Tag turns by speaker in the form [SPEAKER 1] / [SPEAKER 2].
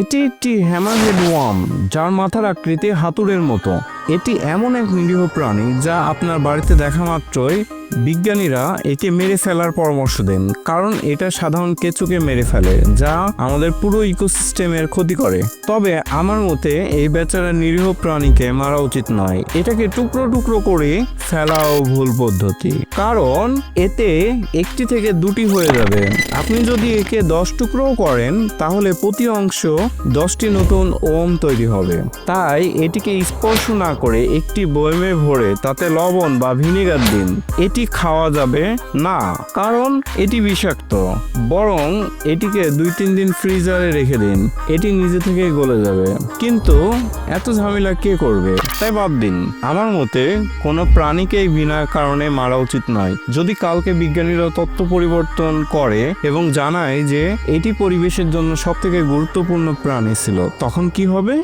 [SPEAKER 1] এটি একটি hammerhead worm যার মাথার আকৃতি হাতুড়ের মতো। এটি এমন এক নিরীহ প্রাণী যা আপনার বাড়িতে দেখা মাত্রই বিজ্ঞানীরা একে মেরে ফেলার পরামর্শ দেন, কারণ এটা সাধারণ কেঁচুকে মেরে ফেলে, যা আমাদের পুরো ইকোসিস্টেমের ক্ষতি করে। তবে আমার মতে, এই বেচারা নিরীহ প্রাণীকে মারা উচিত নয়, এটাকে টুকরো টুকরো করে ফেলাও ভুল পদ্ধতি। কারণ এতে একটি থেকে দুটি হয়ে যাবে। আপনি যদি একে দশ টুকরোও করেন, তাহলে প্রতি অংশ দশটি নতুন ওম তৈরি হবে। তাই এটিকে স্পর্শ না করে একটি বয়মে ভরে তাতে লবণ বা ভিনেগার দিন। এটি খাওয়া যাবে না, কারণ এটি বিষাক্ত। বরং এটিকে দুই তিন দিন ফ্রিজারে রেখে দিন। এটি নিজে থেকেই গলে যাবে। কিন্তু এত ঝামেলা কে করবে? তাই বাদ দিন। আমার মতে কোনো প্রাণীকেই বিনা কারণে মারা উচিত নয়। যদি কালকে বিজ্ঞানীরা তত্ত্ব পরিবর্তন করে এবং জানায় যে এটি পরিবেশের জন্য সবথেকে গুরুত্বপূর্ণ প্রাণী ছিল, তখন কি হবে?